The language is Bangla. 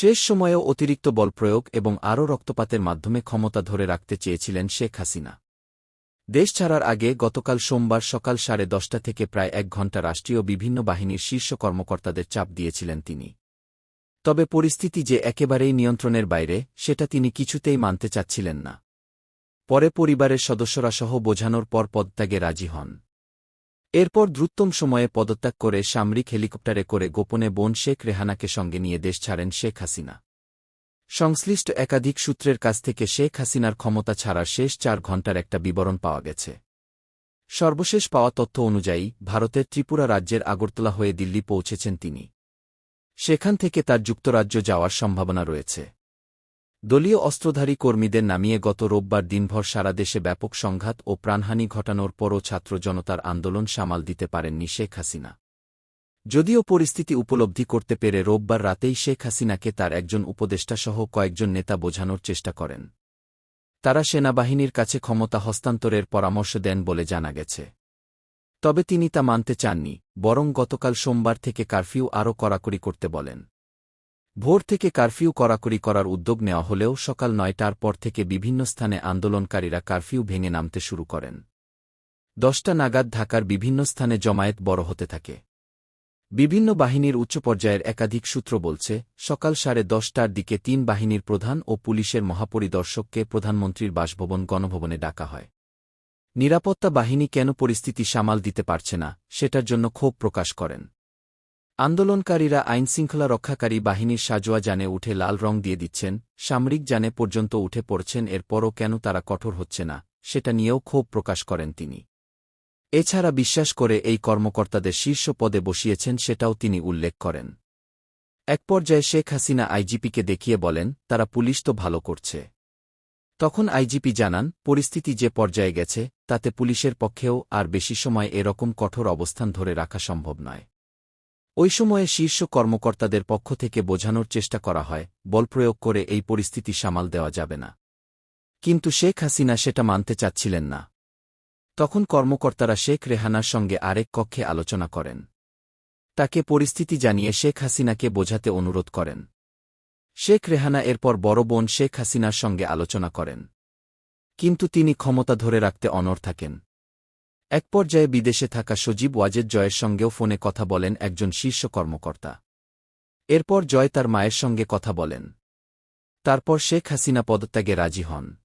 শেষ সময়েও অতিরিক্ত বল প্রয়োগ এবং আরও রক্তপাতের মাধ্যমে ক্ষমতা ধরে রাখতে চেয়েছিলেন শেখ হাসিনা। দেশ ছাড়ার আগে গতকাল সোমবার সকাল সাড়ে দশটা থেকে প্রায় এক ঘণ্টা রাষ্ট্রীয় বিভিন্ন বাহিনীর শীর্ষ কর্মকর্তাদের চাপ দিয়েছিলেন তিনি। তবে পরিস্থিতি যে একেবারেই নিয়ন্ত্রণের বাইরে, সেটা তিনি কিছুতেই মানতে চাচ্ছিলেন না। পরে পরিবারের সদস্যরা সহ বোঝানোর পর পদত্যাগে রাজি হন। এরপর দ্রুততম সময়ে পদত্যাগ করে সামরিক হেলিকপ্টারে করে গোপনে বোন শেখ রেহানাকে সঙ্গে নিয়ে দেশ ছাড়েন শেখ হাসিনা। সংশ্লিষ্ট একাধিক সূত্রের কাছ থেকে শেখ হাসিনার ক্ষমতা ছাড়ার শেষ চার ঘণ্টার একটা বিবরণ পাওয়া গেছে। সর্বশেষ পাওয়া তথ্য অনুযায়ী, ভারতের ত্রিপুরা রাজ্যের আগরতলা হয়ে দিল্লি পৌঁছেছেন তিনি। সেখান থেকে তার যুক্তরাজ্য যাওয়ার সম্ভাবনা রয়েছে। দলীয় অস্ত্রধারী কর্মীদের নামিয়ে গত রোববার দিনভর সারা দেশে ব্যাপক সংঘাত ও প্রাণহানি ঘটানোর পরও ছাত্র জনতার আন্দোলন সামাল দিতে পারেননি শেখ হাসিনা। যদিও পরিস্থিতি উপলব্ধি করতে পেরে রোববার রাতেই শেখ হাসিনাকে তার একজন উপদেষ্টাসহ কয়েকজন নেতা বোঝানোর চেষ্টা করেন। তারা সেনাবাহিনীর কাছে ক্ষমতা হস্তান্তরের পরামর্শ দেন বলে জানা গেছে। তবে তিনি তা মানতে চাননি, বরং গতকাল সোমবার থেকে কারফিউ আরও কড়াকড়ি করতে বলেন। ভোর থেকে কারফিউ কড়াকড়ি করার উদ্যোগ নেওয়া হলেও সকাল নয়টার পর থেকে বিভিন্ন স্থানে আন্দোলনকারীরা কারফিউ ভেঙে নামতে শুরু করেন। দশটা নাগাদ ঢাকার বিভিন্ন স্থানে জমায়েত বড় হতে থাকে। বিভিন্ন বাহিনীর উচ্চ পর্যায়ের একাধিক সূত্র বলছে, সকাল সাড়ে দশটার দিকে তিন বাহিনীর প্রধান ও পুলিশের মহাপরিদর্শককে প্রধানমন্ত্রীর বাসভবন গণভবনে ডাকা হয়। নিরাপত্তা বাহিনী কেন পরিস্থিতি সামাল দিতে পারছে না, সেটার জন্য ক্ষোভ প্রকাশ করেন। আন্দোলনকারীরা আইনশৃঙ্খলা রক্ষাকারী বাহিনীর সাজোয়া জানে উঠে লাল রং দিয়ে দিচ্ছেন, সামরিক জানে পর্যন্ত উঠে পড়ছেন, এরপরও কেন তারা কঠোর হচ্ছে না, সেটা নিয়েও ক্ষোভ প্রকাশ করেন তিনি। এছাড়া বিশ্বাস করে এই কর্মকর্তাদের শীর্ষ পদে বসিয়েছেন সেটাও তিনি উল্লেখ করেন। এক পর্যায়ে শেখ হাসিনা আইজিপিকে দেখিয়ে বলেন, তারা পুলিশ তো ভালো করছে। তখন আইজিপি জানান, পরিস্থিতি যে পর্যায়ে গেছে, তাতে পুলিশের পক্ষেও আর বেশি সময় এরকম কঠোর অবস্থান ধরে রাখা সম্ভব নয়। ওই সময়ে শীর্ষ কর্মকর্তাদের পক্ষ থেকে বোঝানোর চেষ্টা করা হয় বলপ্রয়োগ করে এই পরিস্থিতি সামাল দেওয়া যাবে না। কিন্তু শেখ হাসিনা সেটা মানতে চাচ্ছিলেন না। তখন কর্মকর্তারা শেখ রেহানার সঙ্গে আরেক কক্ষে আলোচনা করেন। তাকে পরিস্থিতি জানিয়ে শেখ হাসিনাকে বোঝাতে অনুরোধ করেন। শেখ রেহানা এরপর বড় বোন শেখ হাসিনার সঙ্গে আলোচনা করেন। কিন্তু তিনি ক্ষমতা ধরে রাখতে অনর থাকেন। এক পর্যায়ে বিদেশে থাকা সজীব ওয়াজেদ জয়ের সঙ্গেও ফোনে কথা বলেন একজন শীর্ষ কর্মকর্তা। এরপর জয় তার মায়ের সঙ্গে কথা বলেন। তারপর শেখ হাসিনা পদত্যাগে রাজি হন।